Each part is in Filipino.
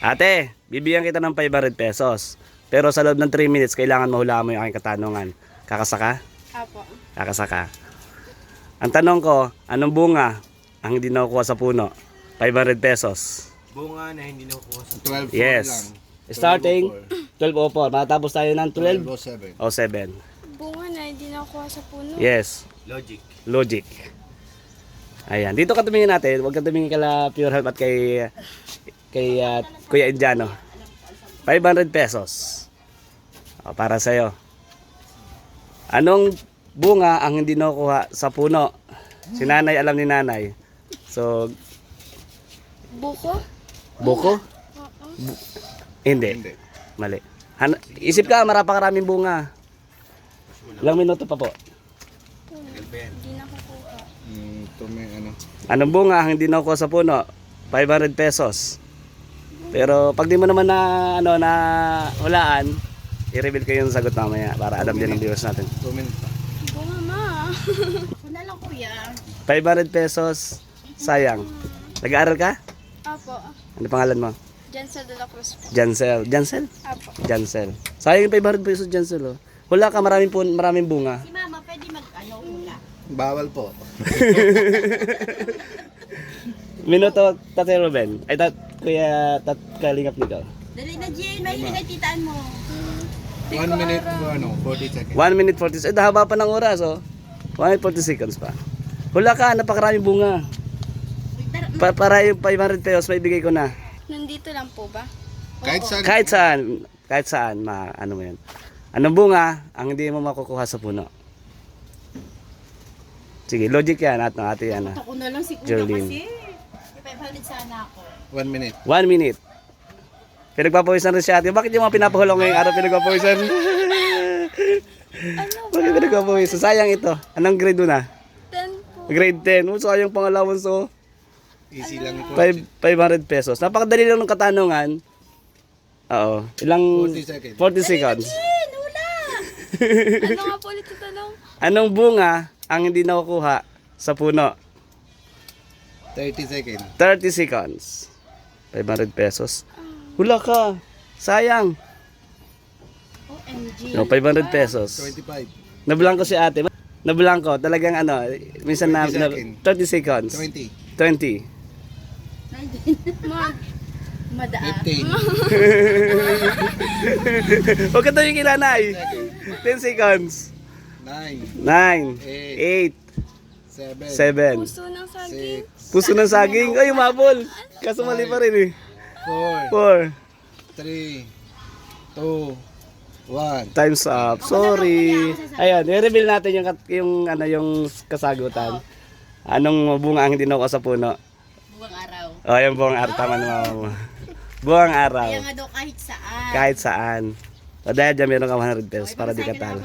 Ate, bibigyan kita ng 500 pesos. Pero sa loob ng 3 minutes, kailangan mahulaan mo yung aking katanungan. Kakasaka? Apo. Kakasaka. Ang tanong ko, anong bunga ang hindi nakukuha sa puno? 500 pesos. Bunga na hindi nakukuha sa 12 Yes. lang. Starting 12.04. Matapos tayo ng 12 12.07. o 7. Bunga na hindi nakuha sa puno. Yes. logic. Logic. Ayan. Dito ka tumingin natin. Huwag ka tumingin kala Pure Health at kay kay ah, Kuya Indiano. 500 pesos. O, para sa'yo. Anong bunga ang hindi nakukuha sa puno? Si nanay alam ni nanay. So, Buko? buko? Oo. Hindi. Hindi. Mali. Han- isip ka, marapakaraming bunga. Ilang minuto pa po. Hindi nakukuha. Mm, ito may ano. Anong bunga ang hindi nakukuha sa puno? 500 pesos. Pero pag di mo naman na ano na hulaan, i-reveal ko yung sagot mamaya para alam din ng viewers natin. 2 minutes pa. Bunga ma. Lang kuya. 500 pesos. Sayang. Nag-aaral ka? Apo. Ano pangalan mo? Sa De La Cruz po. Jansel. Jansel? Apo. Jansel. Sayang yung 500 pesos Jansel oh. Wala ka maraming pun maraming bunga. Si mama pwede mag ano ula. Bawal po. Minuto Tate Ruben. Ay tat kuya tat kalingap nito. Dali na Jane, may pinagtitaan mo. 1 minute po ano, 40 seconds. 1 minute 40 seconds. Eh, haba pa ng oras oh. 1 minute 40 seconds pa. Hula ka, napakaraming bunga. Pa para yung 500 pesos, may bigay ko na. Nandito lang po ba? Kahit saan. Kahit saan, kahit saan, ma, ano mo yan. Anong bunga ang hindi mo makukuha sa puno? Sige, logic yan at ng ate yan. ako na lang si kuya Jolene. kasi. May 500 sana ako. 1 minute. One minute. Pinagpapawisan rin si ate. Bakit yung mga pinapahulong ngayong araw pinagpapawisan? Bakit pinagpapawisan? Sayang ito. Anong grade mo na? 10 po. Grade 10. Oh, sayang pang allowance oh. Easy lang po. Five- 500 pesos. Napakadali lang ng katanungan. Oo. Ilang 40 seconds. 40 seconds. Jane, hula! Ano nga po ulit yung tanong? Anong bunga ang hindi nakukuha sa puno? 30 seconds. 30 seconds. 500 pesos. Hula ka. Sayang. OMG. No, 500 pesos. 25. Nablangko si ate. Nablangko. Talagang ano, minsan na, 20 na seconds. 30 seconds. 20. 20. Ma. Madaan. 15. Huwag ka tayong kilanay. 10 seconds. 9. 9. 8. 8. 7. 7. Puso ng saging. 6. Puso ng saging. Ay, umabol. Kaso mali pa rin eh. 4. 4. 3. 2. 1. Time's up. Sorry. Ayun, i-reveal natin yung, kat- yung, ano, yung kasagutan. Anong bunga ang hindi nakuha sa puno? Buwang araw. O, yung buwang araw. Tama na mama mo. Buwang araw. Kaya nga daw kahit saan. Kahit saan. O dahil dyan, meron ka 100 pesos para di ka talo.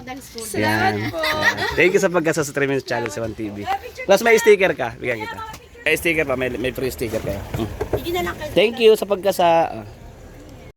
Yan. Thank you sa pagkasa sa 3 Minutes Challenge sa 1 TV. Plus may sticker ka. Bigyan kita. May sticker pa. May, may free sticker kayo. Thank you sa pagkasa. ah.